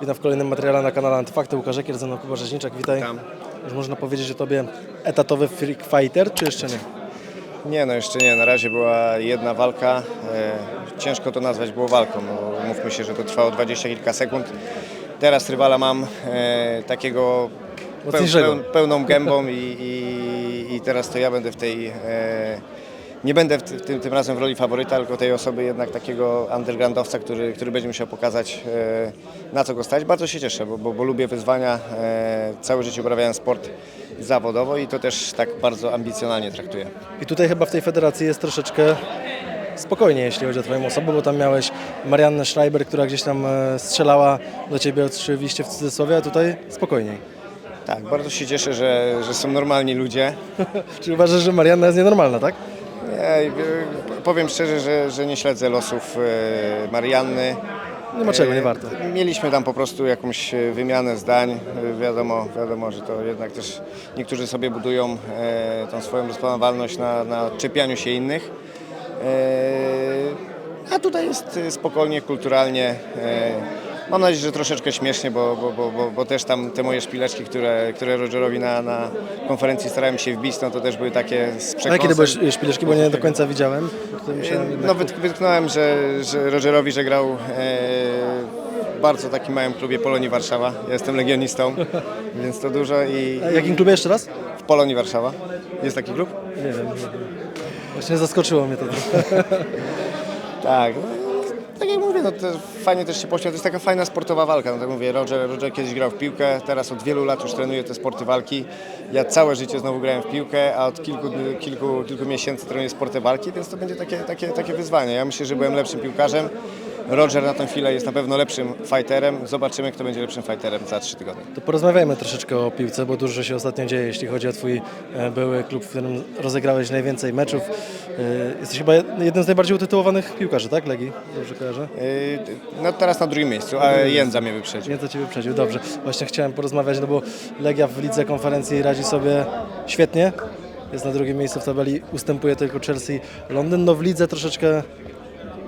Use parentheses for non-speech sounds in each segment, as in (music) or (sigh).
Witam w kolejnym materiale na kanale Antyfakty. Łukasz Ekier, ze mną Kuba Rzeźniczak. Witaj. Witam. Już można powiedzieć o Tobie etatowy freak fighter, czy jeszcze nie? Nie, no jeszcze nie. Na razie była jedna walka. E, ciężko to nazwać było walką. No, mówmy się, że to trwało dwadzieścia kilka sekund. Teraz rywala mam e, takiego peł, Mocniejszego. peł, pełną gębą i, i, i teraz to ja będę w tej... E, nie będę w tym, tym razem w roli faworyta, tylko tej osoby jednak takiego undergroundowca, który, który będzie musiał pokazać e, na co go stać. Bardzo się cieszę, bo, bo, bo lubię wyzwania. E, całe życie uprawiałem sport zawodowo i to też tak bardzo ambicjonalnie traktuję. I tutaj chyba w tej federacji jest troszeczkę spokojnie, jeśli chodzi o Twoją osobę, bo tam miałeś Mariannę Schreiber, która gdzieś tam e, strzelała do Ciebie oczywiście w cudzysłowie, a tutaj spokojniej. Tak, bardzo się cieszę, że, że są normalni ludzie. (laughs) Czy uważasz, że Marianna jest nienormalna, tak? Ja, y, powiem szczerze, że, że nie śledzę losów e, Marianny. Nie ma czego, nie E, warto. Mieliśmy tam po prostu jakąś e, wymianę zdań. E, Wiadomo, wiadomo, że to jednak też niektórzy sobie budują e, tą swoją rozplanowalność na, na czepianiu się innych. E, a tutaj jest e, spokojnie, kulturalnie. Mam nadzieję, że troszeczkę śmiesznie, bo, bo, bo, bo, też tam te moje szpileczki, które, które Rogerowi na, na konferencji starałem się wbić, no to też były takie z A przekąsem. kiedy byłeś e, szpileczki, bo nie do końca widziałem. No wytk- wytknąłem, że, że Rogerowi, że grał e, w bardzo takim małym klubie Polonii Warszawa. Ja jestem legionistą, (laughs) więc to dużo i, A w jakim klubie jeszcze raz? w Polonii Warszawa. Jest taki klub? Nie wiem. nie wiem. Właśnie zaskoczyło mnie to. (laughs) Tak. No, no to fajnie też się poświęca. To jest taka fajna sportowa walka. No tak mówię, Roger, Roger kiedyś grał w piłkę, teraz od wielu lat już trenuje te sporty walki. Ja całe życie znowu grałem w piłkę, a od kilku, kilku, kilku miesięcy trenuję sporty walki, więc to będzie takie, takie, takie wyzwanie. Ja myślę, że byłem lepszym piłkarzem. Roger na tę chwilę jest na pewno lepszym fighterem. Zobaczymy, kto będzie lepszym fighterem za trzy tygodnie. To porozmawiajmy troszeczkę o piłce, bo dużo się ostatnio dzieje, jeśli chodzi o Twój e, były klub, w którym rozegrałeś najwięcej meczów. E, Jesteś chyba jednym z najbardziej utytułowanych piłkarzy, tak, Legii? Dobrze kojarzę? Yy, No teraz na drugim miejscu, a Jędza mnie wyprzedził. To Cię wyprzedził. Dobrze. Właśnie chciałem porozmawiać, no bo Legia w lidze konferencji radzi sobie świetnie. Jest na drugim miejscu w tabeli, ustępuje tylko Chelsea, Londyn. No w lidze troszeczkę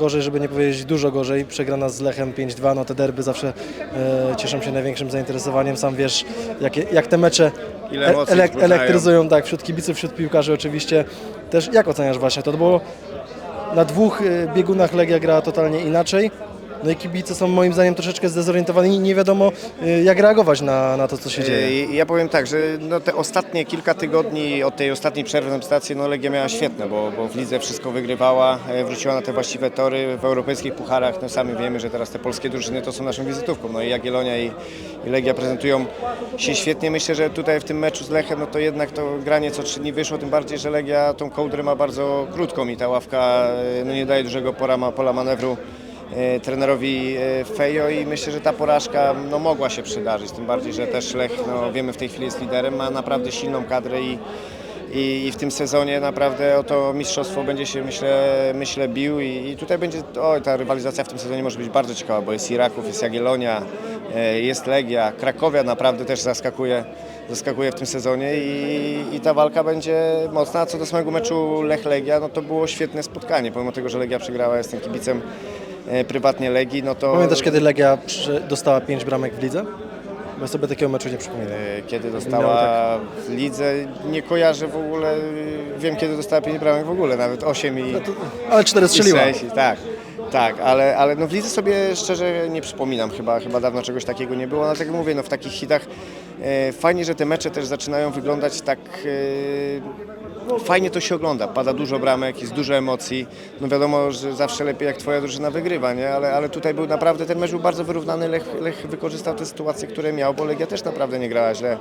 gorzej, żeby nie powiedzieć dużo gorzej. Przegrana z Lechem 5-2, no te derby zawsze e, cieszą się największym zainteresowaniem. Sam wiesz, jakie, jak te mecze Ile e- emocji elek- wzbudzają. elektryzują tak, wśród kibiców, wśród piłkarzy oczywiście. Też jak oceniasz właśnie to? Bo na dwóch e, biegunach Legia gra totalnie inaczej. No i kibice są moim zdaniem troszeczkę zdezorientowani i nie wiadomo e, jak reagować na, na to, co się dzieje. Yy, Ja powiem tak, że no te ostatnie kilka tygodni od tej ostatniej przerwy na reprezentacji, no Legia miała świetne, bo, bo w lidze wszystko wygrywała, e, wróciła na te właściwe tory, w europejskich pucharach, no sami wiemy, że teraz te polskie drużyny to są naszą wizytówką, no i Jagiellonia i, i Legia prezentują się świetnie. Myślę, że tutaj w tym meczu z Lechem, no to jednak to granie co trzy dni wyszło, tym bardziej, że Legia tą kołdrę ma bardzo krótką i ta ławka e, no nie daje dużego pola, pola manewru trenerowi e, Fejo i myślę, że ta porażka no, mogła się przydarzyć, tym bardziej, że też Lech, no, wiemy w tej chwili jest liderem, ma naprawdę silną kadrę i, i, i w tym sezonie naprawdę o to mistrzostwo będzie się myślę, myślę bił i, i tutaj będzie, oj, ta rywalizacja w tym sezonie może być bardzo ciekawa, bo jest Iraków, jest Jagiellonia, e, jest Legia, Krakowia naprawdę też zaskakuje, zaskakuje w tym sezonie i, i ta walka będzie mocna. A co do samego meczu Lech-Legia, no to było świetne spotkanie, pomimo tego, że Legia przegrała, jestem kibicem e, prywatnie Legii, no to Pamiętasz kiedy Legia dostała 5 bramek w lidze? Bo ja sobie takiego meczu nie przypominam. e, kiedy dostała w lidze, nie kojarzę w ogóle, wiem kiedy dostała 5 bramek w ogóle, nawet 8 i, Ale 4 i strzeliła. 6, tak. Tak, ale, ale no w lidze sobie szczerze nie przypominam, chyba, chyba dawno czegoś takiego nie było, dlatego mówię, no w takich hitach e, fajnie, że te mecze też zaczynają wyglądać tak, e, fajnie to się ogląda, pada dużo bramek, jest dużo emocji, no wiadomo, że zawsze lepiej jak twoja drużyna wygrywa, nie? Ale, ale tutaj był naprawdę, ten mecz był bardzo wyrównany, Lech, Lech wykorzystał te sytuacje, które miał, bo Legia też naprawdę nie grała źle,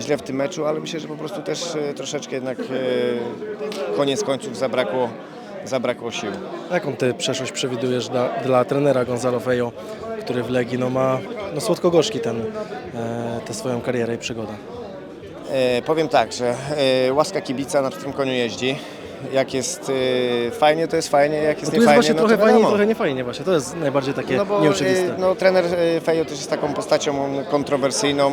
źle w tym meczu, ale myślę, że po prostu też e, troszeczkę jednak e, koniec końców zabrakło, zabrakło sił. Jaką ty przeszłość przewidujesz dla, dla trenera Gonzalo Fejo, który w Legii no, ma no, słodko-gorzki ten, e, tę swoją karierę i przygodę? E, powiem tak, że e, łaska kibica na tym koniu jeździ. Jak jest e, fajnie, to jest fajnie, jak jest No jest niefajnie, właśnie no trochę to fajnie i wiadomo. trochę niefajnie właśnie. To jest najbardziej takie No bo nieoczywiste. no, trener Fejo też jest taką postacią kontrowersyjną,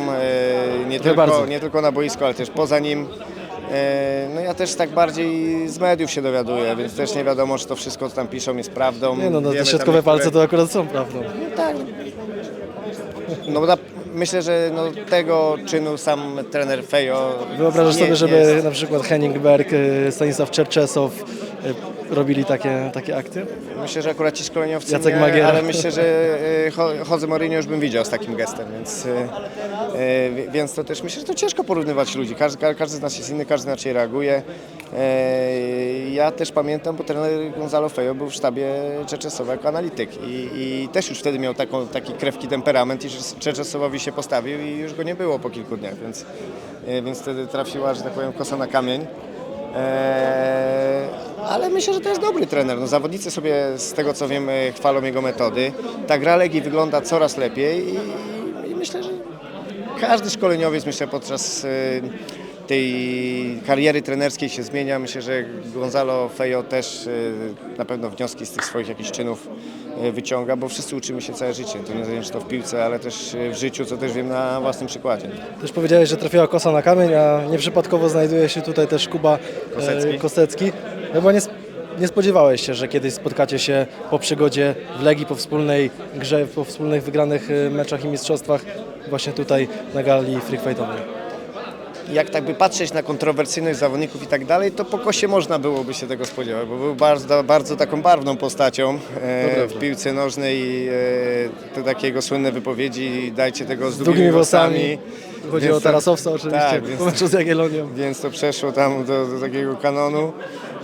nie, Trochę bardzo. tylko, nie tylko na boisku, ale też poza nim. No ja też tak bardziej z mediów się dowiaduję, więc też nie wiadomo, czy to wszystko, co tam piszą, jest prawdą. Nie no, no te środkowe niektóre- palce to akurat są prawdą. tak. No bo na, myślę, że no, tego czynu sam trener Fejo Wyobrażasz nie- sobie, żeby jest- na przykład Henning Berg, y, Stanisław Czerczesow y, robili takie, takie akty? Myślę, że akurat ci szkoleniowcy Jacek nie, Magiera. ale myślę, że Cho- Jose Mourinho już bym widział z takim gestem, więc, wi- więc to też myślę, że to ciężko porównywać ludzi. Każdy, ka- każdy z nas jest inny, każdy inaczej reaguje. E, Ja też pamiętam, bo trener Gonzalo Fejo był w sztabie Czeczesowa jako analityk i, i też już wtedy miał taką, taki krewki temperament i Czeczesowowi się postawił i już go nie było po kilku dniach, więc, e, więc wtedy trafiła, że tak powiem, kosa na kamień. Eee, ale myślę, że to jest dobry trener. No, zawodnicy sobie z tego co wiem e, chwalą jego metody. Ta gra Legii wygląda coraz lepiej i, i myślę, że każdy szkoleniowiec myślę podczas e, tej kariery trenerskiej się zmienia. Myślę, że Gonzalo Fejo też e, na pewno wnioski z tych swoich jakichś czynów e, wyciąga, bo wszyscy uczymy się całe życie. To nie wiem, czy to w piłce, ale też e, w życiu, co też wiem na własnym przykładzie. Też powiedziałeś, że trafiła kosa na kamień, a nieprzypadkowo znajduje się tutaj też Kuba e, Kosecki. Kosecki. Chyba nie, sp- nie spodziewałeś się, że kiedyś spotkacie się po przygodzie w Legii, po wspólnej grze, po wspólnych wygranych e, meczach i mistrzostwach właśnie tutaj na gali freak fightowej. Jak tak by patrzeć na kontrowersyjność zawodników i tak dalej, to po kosie można byłoby się tego spodziewać, bo był bardzo, bardzo taką barwną postacią e, w piłce nożnej. E, te takie jego słynne wypowiedzi, dajcie tego z, Z długimi włosami. Chodzi Więc o Tarasowca oczywiście, tak, więc- (laughs) po meczu z Jagiellonią. Więc to przeszło tam do, do takiego kanonu.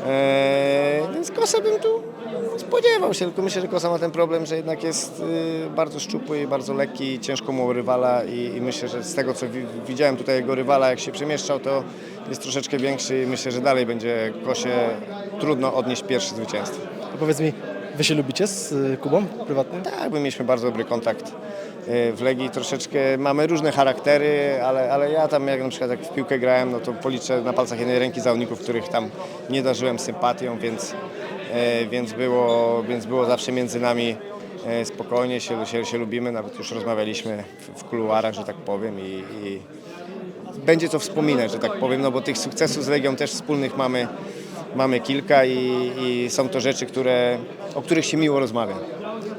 E, więc bym tu spodziewał się, tylko myślę, że Kosa ma ten problem, że jednak jest y, bardzo szczupły i bardzo lekki, ciężko mu rywala i, i myślę, że z tego co wi- widziałem tutaj jego rywala, jak się przemieszczał, to jest troszeczkę większy i myślę, że dalej będzie Kosie trudno odnieść pierwsze zwycięstwo. To powiedz mi, wy się lubicie z e, Kubą prywatnie? Tak, my mieliśmy bardzo dobry kontakt y, w Legii. Troszeczkę mamy różne charaktery, ale, ale ja tam jak na przykład jak w piłkę grałem, no to policzę na palcach jednej ręki zawodników, których tam nie darzyłem sympatią, więc, więc, było, więc było zawsze między nami e, spokojnie, się, się, się lubimy, nawet już rozmawialiśmy w, w kuluarach, że tak powiem i, i będzie co wspominać, że tak powiem, no bo tych sukcesów z Legią też wspólnych mamy, mamy kilka i, i są to rzeczy, które, o których się miło rozmawia.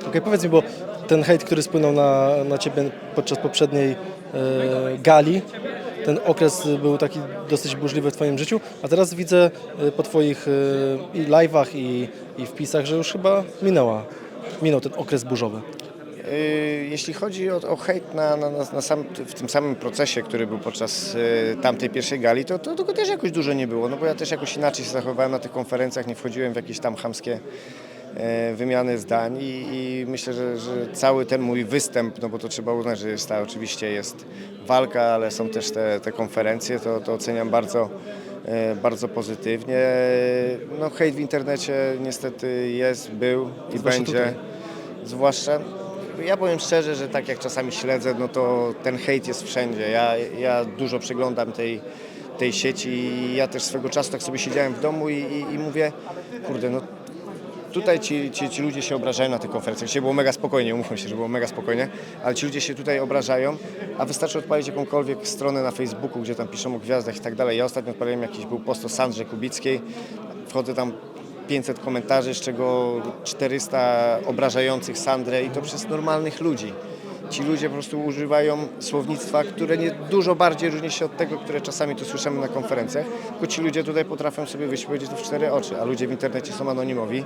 Okej, powiedz mi, bo ten hejt, który spłynął na, na ciebie podczas poprzedniej e, gali, ten okres był taki dosyć burzliwy w twoim życiu, a teraz widzę e, po twoich e, i live'ach i, i wpisach, że już chyba minęła, minął ten okres burzowy. Yy, Jeśli chodzi o, o hejt na, na, na, sam, w tym samym procesie, który był podczas tamtej pierwszej gali, to, to tego też jakoś dużo nie było, no bo ja też jakoś inaczej się zachowywałem na tych konferencjach, nie wchodziłem w jakieś tam chamskie wymiany zdań i, i myślę, że, że cały ten mój występ, no bo to trzeba uznać, że jest ta, oczywiście jest walka, ale są też te, te konferencje, to, to oceniam bardzo, e, bardzo pozytywnie. No hejt w internecie niestety jest, był i Zwłaszcza będzie. tutaj. Zwłaszcza, ja powiem szczerze, że tak jak czasami śledzę, no to ten hejt jest wszędzie. Ja, ja dużo przeglądam tej, tej sieci i ja też swego czasu tak sobie siedziałem w domu i, i, i mówię, kurde, no tutaj ci, ci, ci ludzie się obrażają na tych konferencjach. Dzisiaj było mega spokojnie, umówmy się, że było mega spokojnie, ale ci ludzie się tutaj obrażają, a wystarczy odpalić jakąkolwiek stronę na Facebooku, gdzie tam piszą o gwiazdach i tak dalej. Ja ostatnio odpaliłem jakiś był post o Sandrze Kubickiej, wchodzę tam 500 komentarzy, z czego 400 obrażających Sandrę i to przez normalnych ludzi. Ci ludzie po prostu używają słownictwa, które nie dużo bardziej różni się od tego, które czasami tu słyszymy na konferencjach, tylko ci ludzie tutaj potrafią sobie wyjść i powiedzieć to w cztery oczy, a ludzie w internecie są anonimowi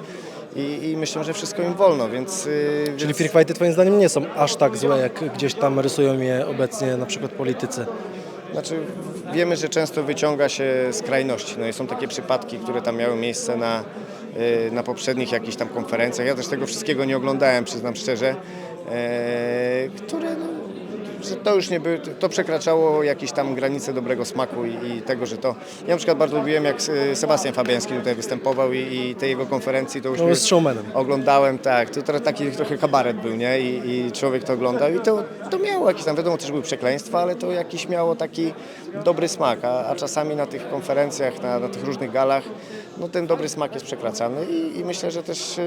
i, i myślą, że wszystko im wolno, więc... yy, Czyli więc... twoim zdaniem nie są aż tak złe, jak gdzieś tam rysują je obecnie na przykład politycy. Znaczy, wiemy, że często wyciąga się skrajności. No i są takie przypadki, które tam miały miejsce na, y, na poprzednich jakichś tam konferencjach. Ja też tego wszystkiego nie oglądałem, przyznam szczerze, które no, że to już nie by, to przekraczało jakieś tam granice dobrego smaku i, i tego, że to... Ja na przykład bardzo lubiłem, jak y, Sebastian Fabiański tutaj występował i, i tej jego konferencji to już... No mnie- jest showmanem. Oglądałem, tak, to trochę taki trochę kabaret był, nie? I, i człowiek to oglądał i to, to miało jakiś tam, wiadomo, też były przekleństwa, ale to jakiś miało taki dobry smak, a, a czasami na tych konferencjach, na, na tych różnych galach, no ten dobry smak jest przekracany i, i myślę, że też yy,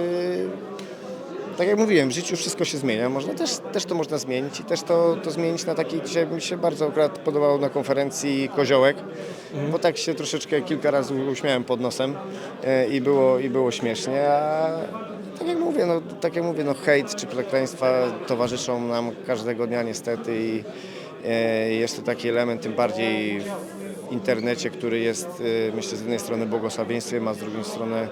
tak jak mówiłem, w życiu wszystko się zmienia. Można też, też to można zmienić i też to, to zmienić na takiej, dzisiaj mi się bardzo akurat podobało na konferencji Koziołek, bo tak się troszeczkę kilka razy uśmiałem pod nosem e, i było, i było śmiesznie, a tak jak mówię, no, tak jak mówię, no hejt czy przekleństwa towarzyszą nam każdego dnia niestety i e, jest to taki element tym bardziej w internecie, który jest e, myślę z jednej strony błogosławieństwem, a z drugiej strony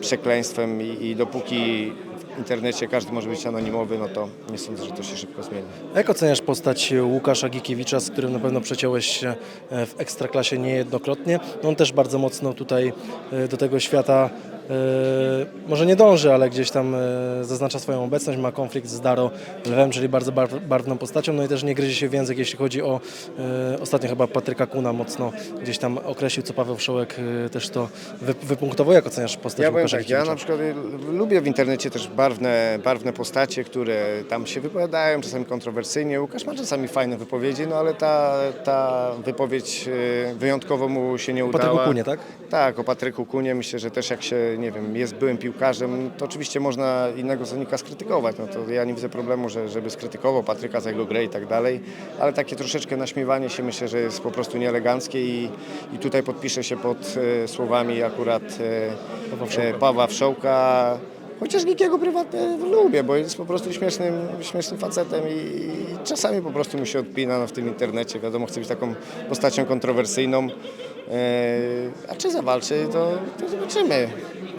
przekleństwem i, i dopóki internecie każdy może być anonimowy, no to nie sądzę, że to się szybko zmieni. Jak oceniasz postać Łukasza Gikiewicza, z którym na pewno przeciąłeś się e, w Ekstraklasie niejednokrotnie? No On też bardzo mocno tutaj e, do tego świata może nie dąży, ale gdzieś tam e, zaznacza swoją obecność, ma konflikt z Daro Lwem, czyli bardzo barw- barwną postacią, no i też nie gryzie się w język, jeśli chodzi o e, ostatnio chyba Patryka Kuna mocno gdzieś tam określił, co Paweł Wszołek e, też to wy, wypunktował. Jak oceniasz postać Ja Łukasza tak, ja na przykład lubię w internecie też barwne, barwne postacie, które tam się wypowiadają, czasami kontrowersyjnie. Łukasz ma czasami fajne wypowiedzi, no ale ta, ta wypowiedź wyjątkowo mu się nie udała. Patryku Kunie, tak? Tak, o Patryku Kunie myślę, że też jak się, nie wiem, jest byłym piłkarzem, to oczywiście można innego zawodnika skrytykować. No to ja nie widzę problemu, że, żeby skrytykował Patryka za jego grę i tak dalej, ale takie troszeczkę naśmiewanie się myślę, że jest po prostu nieeleganckie i, i tutaj podpiszę się pod e, słowami akurat e, Pawła Wszołka. e, Pawła Wszołka. Chociaż Gikiego prywatnie lubię, bo jest po prostu śmiesznym, śmiesznym facetem i, i czasami po prostu mu się odpina no, w tym internecie. Wiadomo, chce być taką postacią kontrowersyjną. E, a czy zawalczy, to, to zobaczymy,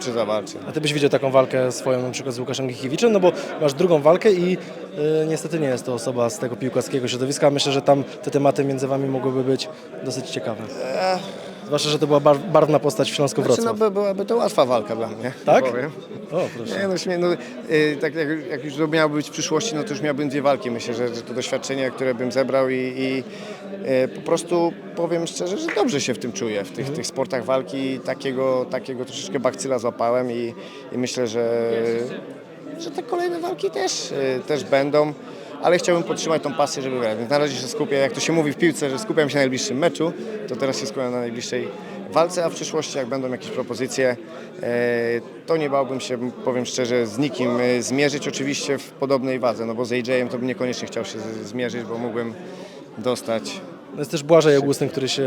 czy zawalczy. A ty byś widział taką walkę swoją na przykład z Łukaszem Gikiewiczem, no bo masz drugą walkę i y, niestety nie jest to osoba z tego piłkarskiego środowiska. Myślę, że tam te tematy między wami mogłyby być dosyć ciekawe. Zwłaszcza, że to była bar- barwna postać w Śląsku Znaczy, no, Wrocław. by, byłaby to łatwa walka dla mnie. Tak? Powiem. O, proszę. Nie, no, śmie- no, y, tak jak, jak już to miało być w przyszłości, no to już miałbym dwie walki. Myślę, że, że to doświadczenie, które bym zebrał i, i y, po prostu powiem szczerze, że dobrze się w tym czuję. W tych, tych sportach walki takiego, takiego troszeczkę bakcyla złapałem i, i myślę, że, że te kolejne walki też, y, też będą. Ale chciałbym podtrzymać tą pasję, żeby grać. Więc na razie się skupię, jak to się mówi w piłce, że skupiam się na najbliższym meczu, to teraz się skupiam na najbliższej walce, a w przyszłości jak będą jakieś propozycje, e, to nie bałbym się, powiem szczerze, z nikim e, zmierzyć, oczywiście w podobnej wadze, no bo z AJ-em to bym niekoniecznie chciał się zmierzyć, bo mógłbym dostać. No Jest też Błażej Augustyn, który się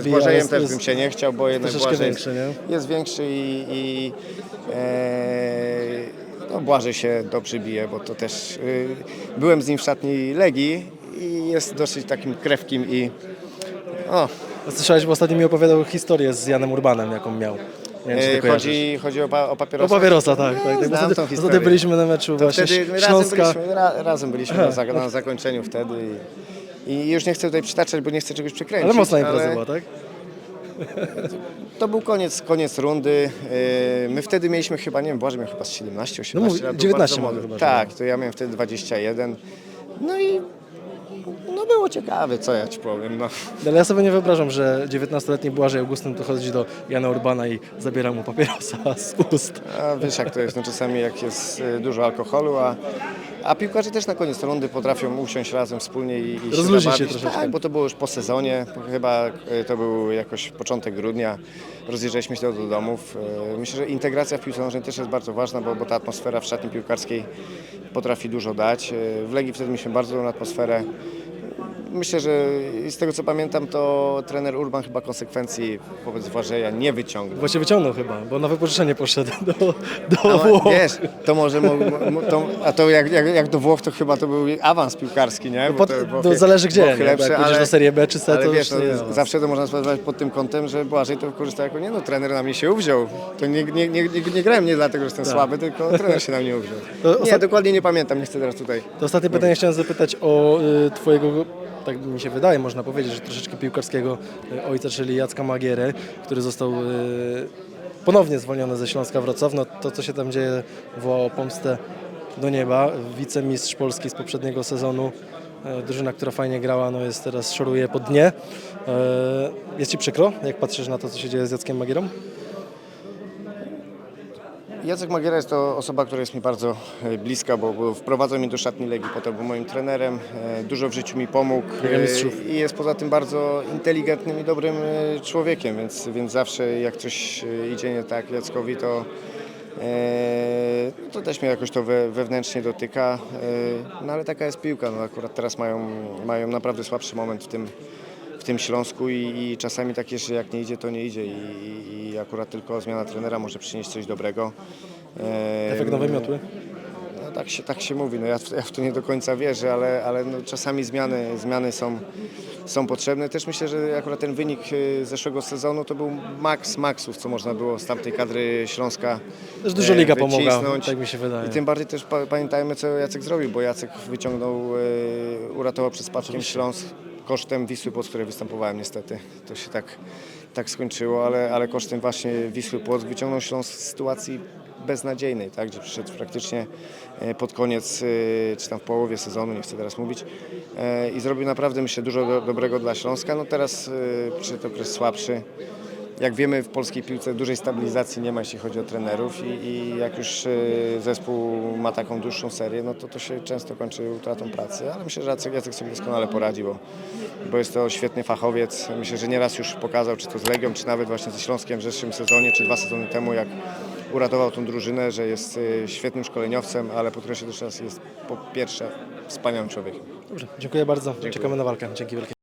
z bije, Błażejem jest- też jest bym się nie chciał, bo jednak Błażej większy, nie? jest większy i, i e, no Błażej się dobrze bije, bo to też y, byłem z nim w szatni Legii i jest dosyć takim krewkim i o, Słyszałeś, bo ostatnio mi opowiadał historię z Janem Urbanem, jaką miał. Nie wiem, czy ty kojarzysz. chodzi, chodzi o, pa, o O papierosa. papierosa, tak. tak, tak. Znam wtedy, wtedy byliśmy na meczu To właśnie wtedy razem Śląska. byliśmy, ra, razem byliśmy na, na zakończeniu wtedy i, i już nie chcę tutaj przytaczać, bo nie chcę czegoś przekręcić. Ale mocna impreza była, tak? (laughs) To był koniec, koniec rundy. Yy, My wtedy mieliśmy chyba, nie wiem, Błażej miał chyba z 17, 18 No lat. był 19 bardzo miał młody. chyba, że Tak, to ja miałem wtedy 21. No i no było ciekawe, co ja ci powiem. No. Ale ja sobie nie wyobrażam, że 19-letni Błażej Augustyn to chodzi do Jana Urbana i zabiera mu papierosa (laughs) z ust. A wiesz jak to jest, no czasami jak jest y, dużo alkoholu, a, a piłkarze też na koniec rundy potrafią usiąść razem wspólnie i, i Rozluźnić się zabawić. troszeczkę. Tak, bo to było już po sezonie, chyba y, to był jakoś początek grudnia, rozjeżdżaliśmy się do domów. Y, Myślę, że integracja w piłce nożnej też jest bardzo ważna, bo, bo ta atmosfera w szatni piłkarskiej potrafi dużo dać. Y, W Legii wtedy mieliśmy bardzo dobrą atmosferę. Myślę, że z tego co pamiętam, to trener Urban chyba konsekwencji wobec Warzeja nie wyciągnął. Właściwie wyciągnął chyba, bo na wypożyczenie poszedł do, do No, Włoch. wiesz, to może, mo, mo, to, a to jak, jak, jak do Włoch, to chyba to był awans piłkarski, nie? Pod- te to zależy gdzie, nie? Bo jak pójdziesz do Serie B czy C, ale to wiesz, no, nie zawsze to można sprawdzać pod tym kątem, że Błażej to wykorzystał jako, nie no, trener na mnie się uwziął. To nie, nie, nie, nie, nie grałem nie dlatego, że jestem słaby, tylko trener się na mnie uwziął. Tak. To Nie, ostat- dokładnie nie pamiętam, nie chcę teraz tutaj. To ostatnie pytanie chciałem zapytać o y, twojego, tak mi się wydaje, można powiedzieć, że troszeczkę piłkarskiego y, ojca, czyli Jacka Magierę, który został y, ponownie zwolniony ze Śląska Wrocław. No to, co się tam dzieje, wołało pomstę do nieba. Wicemistrz Polski z poprzedniego sezonu, y, drużyna, która fajnie grała, no jest teraz szoruje po dnie. Jest Ci przykro, jak patrzysz na to, co się dzieje z Jackiem Magierą? Jacek Magiera jest to osoba, która jest mi bardzo e, bliska, bo, wprowadzał mnie do szatni Legii, potem był moim trenerem, e, dużo w życiu mi pomógł e, i jest poza tym bardzo inteligentnym i dobrym człowiekiem, więc, więc zawsze jak coś idzie nie tak Jackowi, to no to też mnie jakoś to we, wewnętrznie dotyka, no ale taka jest piłka. No akurat teraz mają, mają naprawdę słabszy moment w tym, tym Śląsku i, i czasami tak jest, że jak nie idzie, to nie idzie i, i, akurat tylko zmiana trenera może przynieść coś dobrego. E, Efekt nowej miotły. no tak się, tak się mówi, no ja, w, ja w to nie do końca wierzę, ale, ale no czasami zmiany, zmiany są, są potrzebne. Też myślę, że akurat ten wynik y, zeszłego sezonu to był maks maksów, co można było z tamtej kadry Śląska Też dużo e, liga pomogła, wycisnąć. tak mi się wydaje. I tym bardziej też pa, pamiętajmy, co Jacek zrobił, bo Jacek wyciągnął, e, uratował przed spadkiem Śląsk kosztem Wisły Płock, której występowałem niestety. To się tak, tak skończyło, ale, ale kosztem właśnie Wisły Płock wyciągnął Śląsk z sytuacji beznadziejnej, tak, gdzie przyszedł praktycznie e, pod koniec, e, czy tam w połowie sezonu, nie chcę teraz mówić, e, i zrobił naprawdę, myślę, dużo do, dobrego dla Śląska. No teraz przyszedł okres słabszy. Jak wiemy, w polskiej piłce dużej stabilizacji nie ma, jeśli chodzi o trenerów i, i jak już e, zespół ma taką dłuższą serię, no to to się często kończy utratą pracy, ale myślę, że Jacek, sobie doskonale poradzi, bo, bo jest to świetny fachowiec. Myślę, że nieraz już pokazał, czy to z Legią, czy nawet właśnie ze Śląskiem w zeszłym sezonie, czy dwa sezony temu, jak uratował tą drużynę, że jest e, świetnym szkoleniowcem, ale podkreślę też raz, jest po pierwsze wspaniałym człowiekiem. Dobrze, dziękuję bardzo. Czekamy na walkę. Dzięki wielkie.